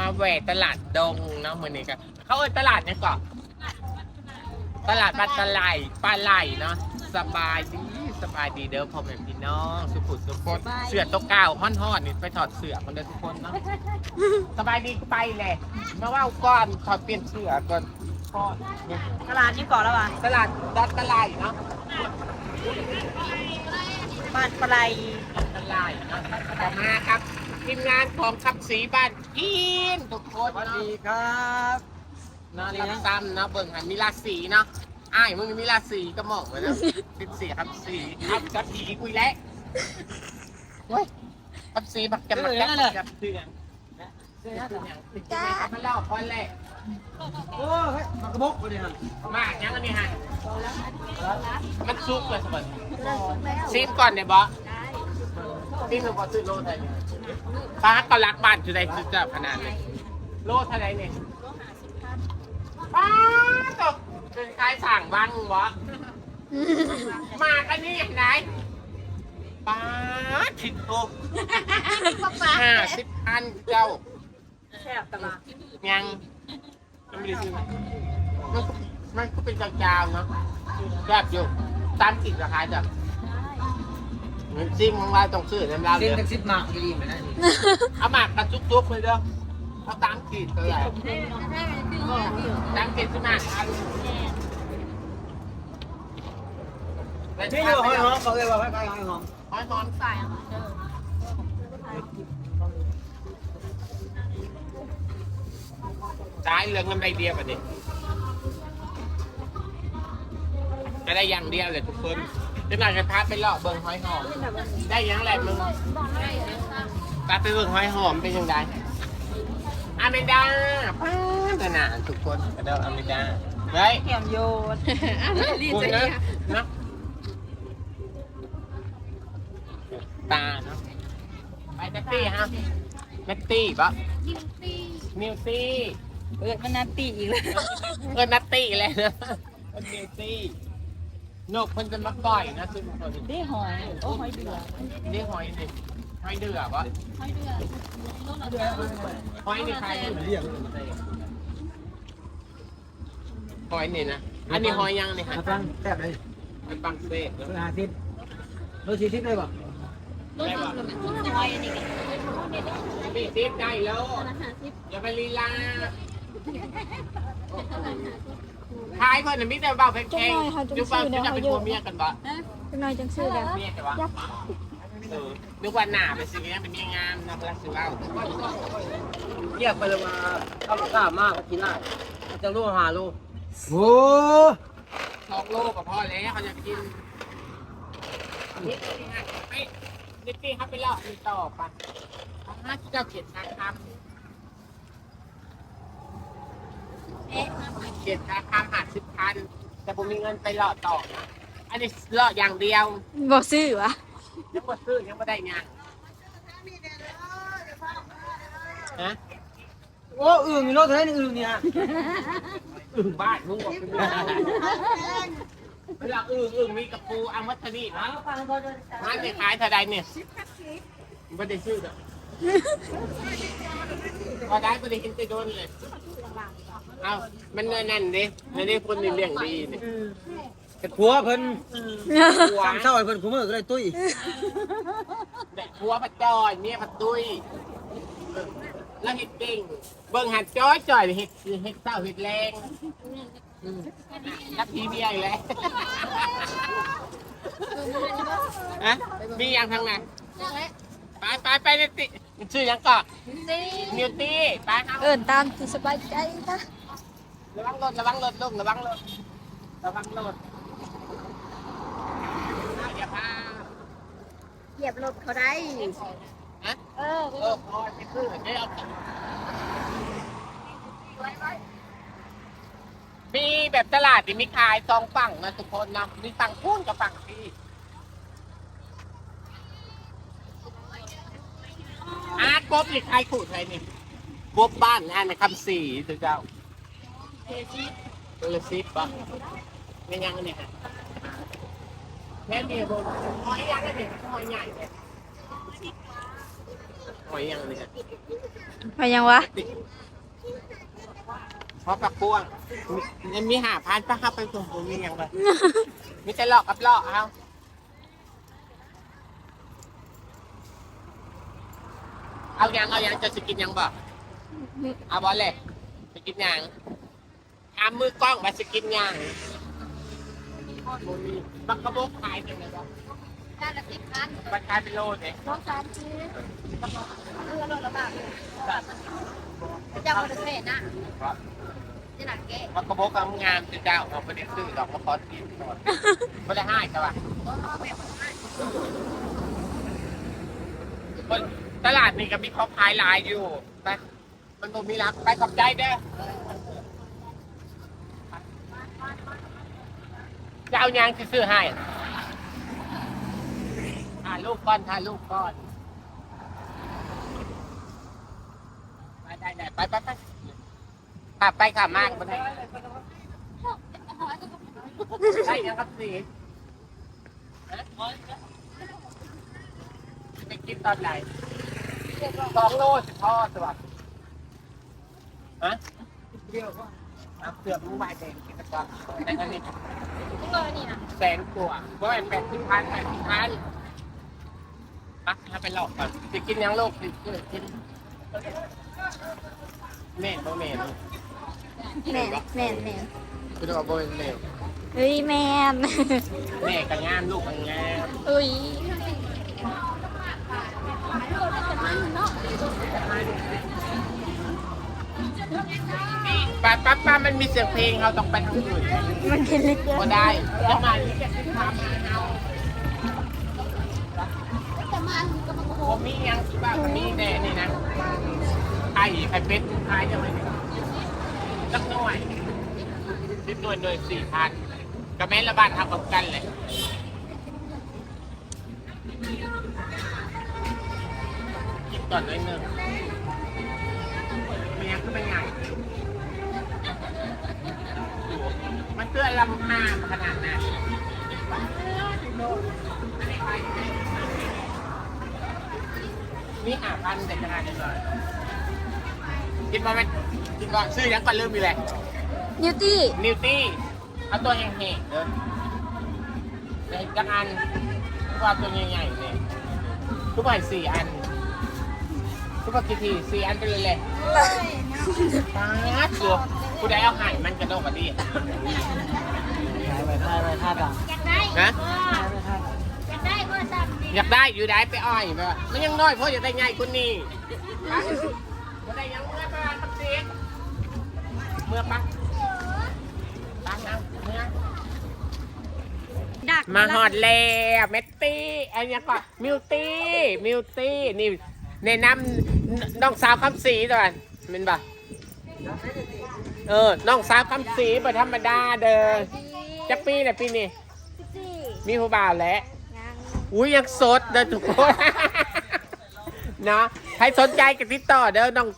มาแหวกตลาดดงเนาะมือนี้กันเขาเอ่ยตลาดเนี่ยก่อนตลาดปลาตะไลปลาไหลเนาะสบายดีสบายดีเด้อพ่อแม่พี่น้องสุขุสุขนเสือตัวเก่าห่อนห่อนๆนี่ไปถอดเสือมันเด้อทุกคนเนาะสบายดีก็ไปแหละมาว่าก่อนถอดเปลี่ยนเสือก่อนพ่อเนี่ยตลาดนี้ก่อนแล้วว่ะตลาดดัดตะไลเนาะบ้านปลายตะไลเนาะต่อมาครับ ทีมงานของขับสีบ้านกินทุกคนสวัสเนาะดีครับเนาะรับซ้ำเนาะเบิ่งหันมีราศีเนาะอ้ายมึงมีราศีก็มองไว้แล้วติดสีครับสีครับจับผีกุยแล้วเว้ยครับสีบักกันบักกันจับเตือนจ้ามาเล่าพอนแหละโอ้เฮ้ยมากระบอกไปเลยฮะมากยังอันนี้ฮะมันซุกเลยสบัดซีมก่อนเนี่ยบอซีมห นูบอซื้อโลเท่าไหร่ฟ้าก็รักบ้านจุดใดจุดจับขนาดเลยโลเท่าไหร่เนี่ยป้าตกเป็นคล้ายสั่งบ้างวะมากันนี่อย่างไหนป้าถิดโตห้าสิบพันเจ้าแซ่บตลาดยังยังไม่ได้ซื้อมันก็มันก็เป็นจาวๆเนาะแซ่บอยู่ตามกินราคาจ้ะ เงินซิมของเราต้องซื้อน้ำลาวเส้เยนอะแท็กซี่มากดีไหมนะเอาหมากกระจุกๆเลยเด้อเอาตามกินเท่าไหร่ตามกินสิมาอันนี่อยู่ห้อยหอมเขาเรียกว่าห้อยหอมหอยหอมใส่จ่ายเหลืองเงินใบเดียวกันดิจะได้อย่างเดียวเลยทุกคน จะหน่อยจะพาไปเลาะเบิ่งหอยหอม ได้ยังแหละมึงปาไปเบิ่งหอยหอมเป็นยังไงอเมดาป้าขนาดทุกคนกระเดาอเมดาเฮ้ยเขียมโยนคุณนะเนาะตาเนาะไปแท็กซี่ฮะแท็กซี่ปะนิวตี้เปิดมันนาตีอีกเลยเออนัตตี้เลยนะเป็นนิวตี้ นกมันจะมาก่อยนะซึ่งคนได้หอยโอ้หอยเดือเรียกหอยสิหอยเดือปะหอยนี่ใครเรียกหอยนี่นะอันนี้หอยยังนี่ฮะมาฟังแซ่บเลยมันปังเศษเวลาทิพย์รถสี่ทิพย์ได้ป่ะได้ปะหอยอันนี้พี่ทิพย์ได้แล้วอย่าไปลีลา ท้ายคนน่ะมิแต่เบาแพงๆดูเบาจะ เป็นผัวเมียกันปะจังหน่อยจังซื้อแล้วเมียกันปะเออนึกว่าหน้าเป็นสิ่งนี้เป็นเมียงามนักรักสิเล่าเรียกไปเลยมาข้าวกล้ามากกินได้จะรู้หาลูกโอ้สองโลกับพ่อแล้วเขาจะไปกินนิดนี่ฮะไปนิดนี่ครับไปเล่ามีต่อปะถ้าเจ้าเขียนนะครับ เขียนราคาหาสิบพันแต่ผมมีเงินไปเลาะต่อนะอันนี้เลาะอย่างเดียวบ่ซื้อวะยังไม่ซื้อยังไม่ได้งานฮะโอ้อึ่งมีรถเท่าไหร่นี่อึ่งเนี่ยอึ่งบ้านมึงบอกเป็นเรื่องเวลาอึ่งอึ่งมีกระปูอัมวัตนีนะมันจะขายเท่าใดเนี่ยไม่ได้ซื้อหรอกพอได้ไม่ได้เห็นจะโดนเลย เอามันเงินนั่นดิเงินนี่คนนี่เลี้ยงดีนี่เป็นผัวเพิ่นสามเศร้าไอ้เพิ่นคุ้มมือก็เลยตุ้ยแต่ผัวปัดจอยเมียปัดตุ้ยแล้วเห็ดเก่งเบิ่งหัดจ้อยจ่อยเห็ดเห็ดเต้าเห็ดแรงอืมรับพีเมียอีกแล้วฮะมีอย่างทางไหนไปไปไปนิติชื่อยังก่อนนิวตี้ไปครับเอิ้นตามที่สบายใจนะ ระวังรถระวังรถลูกระวังรถระวังรถอย่าพาเหยียบรถเขาได้ฮะเออเออพอไปซื้อได้เอามีแบบตลาดที่มีขายสองฝั่งนะทุกคนนะมีฝั่งพูนกับฝั่งที่อาร์ตกบนี่ใครขูดใครนี่กบบ้านอันนะคำสี่ตัวเจ้า ตัวละสิบปะไม่ยังอันนี่ฮะแค่นี้บนหอยยังอันนี้หอยใหญ่เนี่ยหอยยังเนี่ยมายังวะเพราะปักพ่วงมีมีหาพันปะครับไปส่งผมมีอย่างไรมีแต่หลอกกับหลอกเอาเอายังเอายังจะสกินยังบ่เอาบอลเลยสกินยัง ทำมือกล้องมาสกินยังบักกระบอกขายเป็นไงบ้างด้านละสิบพันมันขายเป็นโลเนี่ยน้องสามชิ้นเรือโลละบาทเจ้าคนเศษนะจะหนักแก่บักกระบอกงามจะเจ้าเอาไปเด็ซื้อดอกมะขอกินก่อนไม่ได้ให้ใช่ปะคนตลาดนี่ก็มีเขาขายหลายอยู่ไปมันบ่มีรักไปขอบใจเด้อ จะเอายางซื้อให้ถ่ายรูปก้อนถ่ายรูปก้อนไปได้ได้ไปไปไปขับไปขับมากไปได้ได้ยังครับสีฮะไปกินตอนไหนสองโลสิพ่อตัวฮะเดียวก็ เอาเสือกมุ้ใบแดงกินตะกอนแต่ตอนนี้เงินนี่นะแสนกว่าเพราะมันแปดสิบพันแปดสิบพันปักถ้าไปหลอกก่อนจะกินยังโลกสิเกิดกินแม่นบ่แม่นแม่นแม่นแม่นคุณบอกบ่แม่นเฮ้ยแม่นแม่ก็งามลูกก็งามอุ้ย ป้าป้าป้ามันมีเสียงเพลงเราต้องไปทางอื่นมันกินลิตรเดียวก็ได้จะมาที่จะขึ้นทำเอาจะมาก็มาโกผมมียังสิบ้าก็มีแน่นี่นะไข่ไข่เป็ดขายจะไหมสักหน่วยสิบหน่วยหน่วยสี่พันกับแม่ละบาททำกับกันเลยกินก่อนหน่อยหนึ่ง มันยังขึ้นเป็นไง มันเตื้อนลำห้ามขนาดนั้นนี่หาพันแต่ขนาดนี้เลยกินมาไหมกินก่อนซื้อยังก่อนลืมอีกแหละนิวตี้นิวตี้เอาตัวแห้งๆเด้อในจังอันว่าตัวใหญ่ๆเนี่ยทุกใบสี่อัน ทุกปกี่ทีสี่อันไปเลยเลยตาดอยู่ผู้ใดเอาไห่มันกระโดดกระดีถ่ายไปถ่ายไปถ่ายไปอยากได้นะอยากได้เบอร์สามอยากได้อยู่ได้ไปอ้อยไปว่ามันยังน้อยเพราะอยากได้ง่ายคนนี้ผู้ใดยังเมื่อประมาณสักสิบเมื่อปะตามน้ำเมื่อดักมาฮอดแล้วเมตตี้อันนี้ก็มิวตี้มิวตี้นี่ในะน้ำ น้องสาวคำสีตัวนั้นเป็นปะเออ น้องสาวคำสีบ่ธรรมดาเด้อจะปีไหนปีนี้สิบสี่มีผู้บ่าวแล้วยังอุ้ยยังสดเด้อทุกคนเนาะใครสนใจก็ติดต่อเด้อน้อง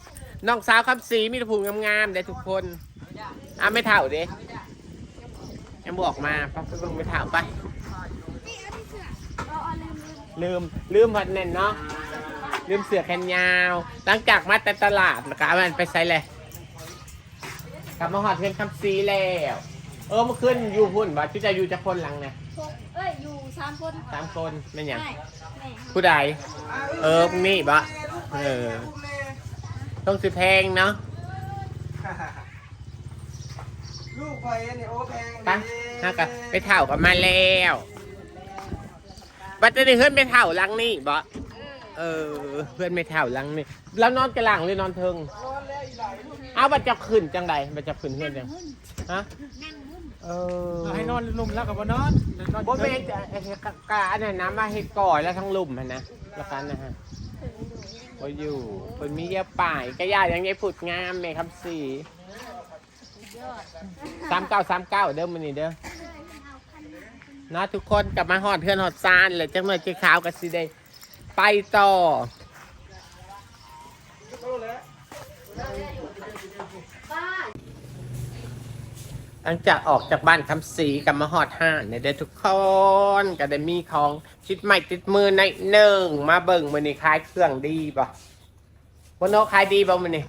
น้องสาวคำสีมีแต่ผู้งามๆเด้อทุกคนอะไม่เท่าเด้ยังบอกมาไปไปเบิ่งไม่เท่าไปเอาเอาลืมลืมลืมลืมพัดเน่นเนาะ ลืมเสือแขนยาว หลังจากมาแต่ตลาดแล้วก็เอามันไปใส่เลยกลับมาหอดเพื่อนคำซีแล้ว เออเมื่อคืนอยู่หุ่นบ่ที่จะอยู่จะคนหลังเนี่ยหกเอ้ย อยู่สามคนสามคนเป็นอย่างใช่แม่ผู้ใด เออพรุ่งนี้บ่เออ ต้องสิแพงเนาะ ลูกไปเนี่ยโอ้แพงไปน่ากับไปเถ่ากันมาแล้ว บัตรนี้เพื่อนไปเถ่าหลังนี่บ่ เออ เพื่อนไม่เถ่าหลังนี่แล้วนอนกระหลังหรือนอนเทิงเอาบัตรจะขึ้นจังใดบัตรจะขึ้นเพื่อนจังฮะเออให้นอนลุ่มแล้วกับว่านอนบ่แม่นจะไอ้เฮ็ดกะกะอันนั้นน้ำมาเฮ็ดก่อยแล้วทั้งลุ่มหั่นนะแล้วกันนะฮะบ่อยู่เพิ่นมีเยอะป่ายก็ย่ายังไงผุดงามแม่คำสี่สามเก้าสามเก้าเด้อมื้อนี้เด้อนะทุกคนกลับมาฮอดเทือนฮอดซานเลยจังหน่อยเจ๊ขาวกับสิได้ ไปต่อ หลังจากออกจากบ้านคำศรีกับมาหอดห้านเนี่ยเด้อทุกคนก็ได้มีของชิดใหม่ติดมือในหนึ่งมาเบิ่งมือนี่คล้ายเครื่องดีป่ะวันโนขายดีบ่ะมันนี่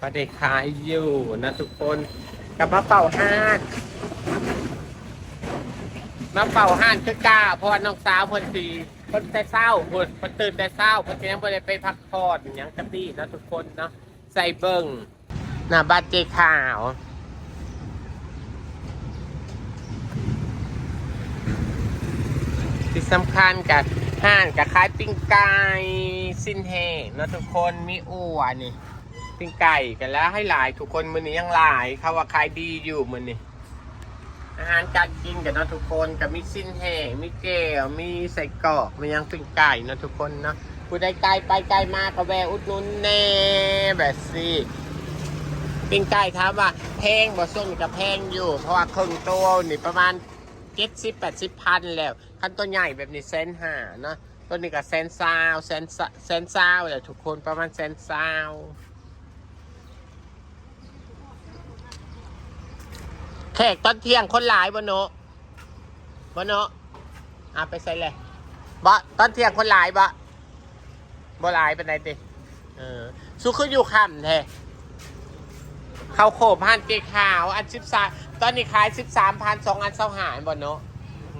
ก็ได้ขายอยู่นะทุกคนกับมาเป่าห้านมาเป่าห้านคือกล้าเพราะว่าน้องสาวเพิ่นสี เพิ่นแต่เศร้าเพิ่นเพิ่นตื่นแต่เศร้าเพิ่นก็ยังบ่ได้ไปพักผ่อนหยังกะตี้นะทุกคนเนาะใส่เบิ่งหน้าบ้านเจขาวที่สำคัญกับห้างกับขายปิ้งไก่สิ้นแห้งนะทุกคนมีอ้วนี่ปิ้งไก่กันแล้วให้หลายทุกคนมือนี้ยังหลายเขาว่าขายดีอยู่มือนี้ อาหารการกินกันเนาะทุกคนกับมีสิ้นแห้งมีแก้วมีใส่กรอกมียังปิ้งไก่เนาะทุกคนเนาะผู้ใดไกลไปไกลมาก็แวะอุดหนุนแน่แบบสิปิ้งไก่ครับว่าแพงบ่ส้นกับแพงอยู่ เพราะว่าครึ่งตัวนี่ประมาณเจ็ดสิบแปดสิบพันแล้วคันตัวใหญ่แบบนี้เซนห้าเนาะตัวนี้ก็เซนซาวเซนเซนซาวแหละทุกคนประมาณเซนซาว ขกตอนเที่ยงคนหลายบ่โนะบ่โนะอะไปใส่เลยบ่ตอนเที่ยงคนหลายบ่บ่หลายเป็นไรติเออสุคืออยู่ค่ำแท้เขาโขบพันเกขาว อันสิบสามตอนนี้ขายสิบสามพันสองอันเศร้าหายบ่เนาะ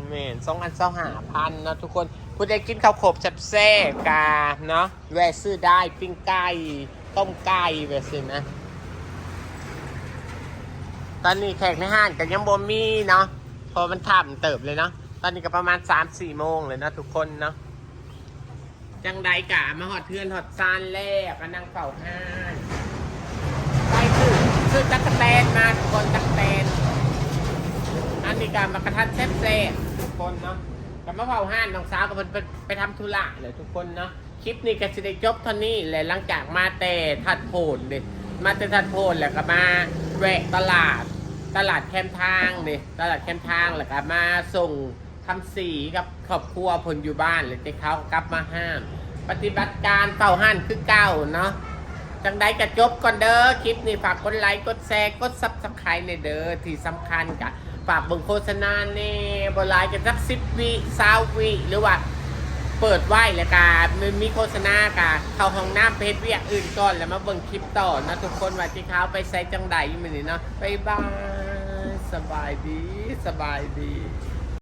เมนสองอันเศร้าหาพันเนาะทุกคนผู้ใดกินข้าวโขบแซ่บแซ่กาเนาะแวะซื้อได้ปิ้งไก่ต้มไก่แบบสินะ ตอนนี้แขกในห้างกันยังบ่มีเนาะเพอมันทำเติบเลยเนาะตอนนี้ก็ประมาณสามสี่โมงเลยนะทุกคนเนาะจังใดกะมาหอดเทือนหอดซานแรกก็นั่งเฝ้าห้างไปคือคือตักกะแตนมาทุกคนตักกะแตนอันนี้การมากระทันเซฟเซ่ทุกคนเนาะกับมะเผาห้านน้องสาวกับเพิ่นไปทำธุระเลยทุกคนเนาะคลิปนี้ก็จะได้จบเท่านี้เลยหลังจากมาแต่ทัดโพนเด็ มาแต่ทัดโพนแล้วก็มาแวะตลาดตลาดแคมทางเด็ตลาดแคมทางแล้วก็มาส่งคำสีกับครอบครัวพนอยู่บ้านเลยเจ้าเขากลับมาห้าม ปฏิบัติการเต่าห้านคือเก่าเนาะจังใดกระจบก่อนเด้อคลิปนี้ฝากกดไลค์กดแชร์กดซับสไครต์ในเด้อที่สำคัญกะฝากเบิ่งโฆษณาเน่บอลายกันสักสิบวิสาวิหรือว่า เปิดไหว้แล้วกามันมีโฆษณากาเข้าห้องน้ำเพจเวียอื่นก่อนแล้วมาเบิ่งคลิปต่อนะทุกคนว่าที่เขาไปใส่จังใดอยู่มันนี้เนาะบ๊ายบายสบายดีสบายดี